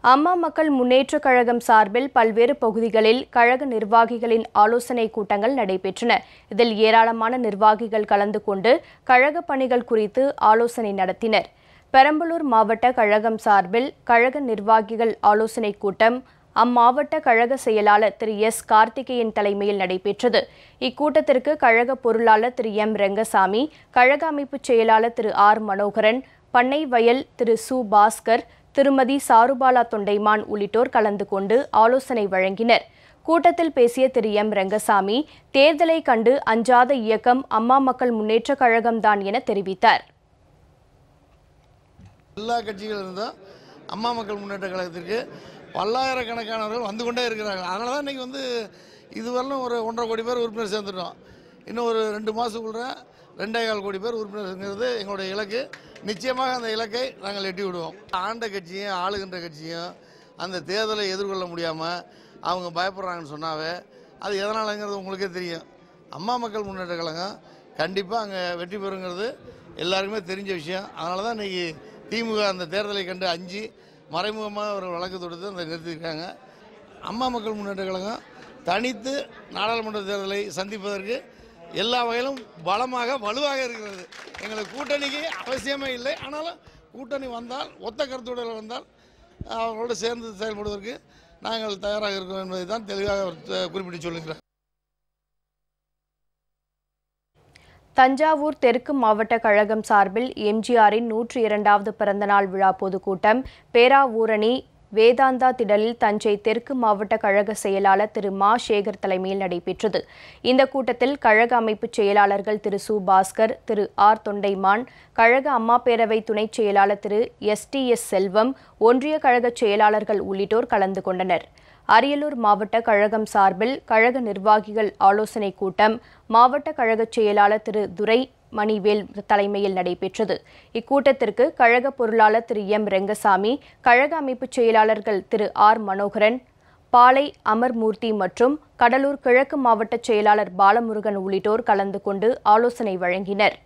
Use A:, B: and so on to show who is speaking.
A: அம்மா மக்கள் முன்னேற்றக் கழகம் சார்பில் பல்வேறு பகுதிகளில் கழக நிர்வாகிகளின் ஆலோசனைக் கூட்டங்கள் நடைபெற்றன. இதில் ஏராளமான நிர்வாகிகள் கலந்து கொண்டு கழக பணிகள் குறித்து ஆலோசனை நடத்தினர். பெரம்பலூர் மாவட்ட கழகம் சார்பில் கழக நிர்வாகிகள் ஆலோசனைக் கூட்டம் அம்மாவட்ட கழக செயலாளர் திரு எஸ். கார்த்திகேயன் தலைமையில் நடைபெற்றது. இக்கூட்டத்திற்கு கழக பொருளாளர் திரு எம். ரெங்கசாமி கழக அமைப்புச் செயலாளர் திரு ஆர். மனோகரன் பண்ணை வயல் திரு சு. பாஸ்கர் திருமதி சாருபாலா தொண்டைமான் உள்ளிட்டோர் கலந்து கொண்டு ஆலோசனை வழங்கினர். கூட்டத்தில் பேசிய திரு எம். ரங்கசாமி தேர்தலை கண்டு அஞ்சாத இயக்கம் அம்மா மக்கள் முன்னேற்றக் கழகம்தான் என தெரிவித்தார்.
B: எல்லா கட்சிகள் இருந்தும் அம்மா மக்கள் முன்னேற்ற கழகத்திற்கு பல்லாயிரக்கணக்கானவர்கள் வந்து கொண்டே இருக்கிறார்கள் அதனால தான் இன்றைக்கி வந்து இதுவரையிலும் ஒரு ஒன்றரை கோடி பேர் உறுப்பினர் சேர்ந்துட்டோம். இன்னும் ஒரு ரெண்டு மாதத்துக்குள்ள ரெண்டே கால் கோடி பேர் உறுப்பினருங்கிறது எங்களுடைய இலக்கு. நிச்சயமாக அந்த இலக்கை நாங்கள் எட்டி விடுவோம் ஆண்ட கட்சியும் ஆளுகின்ற கட்சியும் அந்த தேர்தலை எதிர்கொள்ள முடியாமல் அவங்க பயப்படுறாங்கன்னு சொன்னாவே அது எதனாலங்கிறது உங்களுக்கே தெரியும். அம்மா மக்கள் முன்னேற்ற கழகம் கண்டிப்பாக அங்கே வெற்றி பெறுங்கிறது எல்லாருக்குமே தெரிஞ்ச விஷயம். அதனால தான் இன்றைக்கி திமுக அந்த தேர்தலை கண்டு அஞ்சு மறைமுகமாக ஒரு வழக்கு தொடுத்து அந்த நிறுத்தியிருக்காங்க. அம்மா மக்கள் முன்னேற்ற கழகம் தனித்து நாடாளுமன்ற தேர்தலை சந்திப்பதற்கு எல்லா வகையிலும் பலமாக வலுவாக இருக்கிறது. எங்களுக்கு கூட்டணிக்கு அவசியமே இல்லை. ஆனாலும் கூட்டணி வந்தால் ஒத்த கருத்துடல் வந்தால் அவர்களோடு சேர்ந்து செயல்படுவதற்கு நாங்கள் தயாராக இருக்கிறோம் என்பதை தான் தெளிவாக குறிப்பிட்டு சொல்லுகிறார்.
A: தஞ்சாவூர் தெற்கு மாவட்ட கழகம் சார்பில் எம்ஜிஆரின் நூற்றி இரண்டாவது பிறந்தநாள் விழா பொதுக்கூட்டம் பேராவூரணி வேதாந்தா திடலில் தஞ்சை தெற்கு மாவட்ட கழக செயலாளர் திரு மா. சேகர் தலைமையில் நடைபெற்றது. இந்த கூட்டத்தில் கழக அமைப்புச் செயலாளர்கள் திரு சு. பாஸ்கர் திரு ஆர். தொண்டைமான் கழக அம்மா பேரவை துணைச் செயலாளர் திரு எஸ். டி. எஸ். செல்வம் ஒன்றிய கழகச் செயலாளர்கள் உள்ளிட்டோர் கலந்து கொண்டனர். அரியலூர் மாவட்ட கழகம் சார்பில் கழக நிர்வாகிகள் ஆலோசனைக் கூட்டம் மாவட்ட கழகச் செயலாளர் திரு துரை மணிவேல் தலைமையில் நடைபெற்றது. இக்கூட்டத்திற்கு கழக பொருளாளர் திரு எம். ரெங்கசாமி கழக அமைப்புச் செயலாளர்கள் திரு ஆர். மனோகரன் பாலை அமர்மூர்த்தி மற்றும் கடலூர் கிழக்கு மாவட்ட செயலாளர் பாலமுருகன் உள்ளிட்டோர் கலந்து கொண்டு ஆலோசனை வழங்கினர்.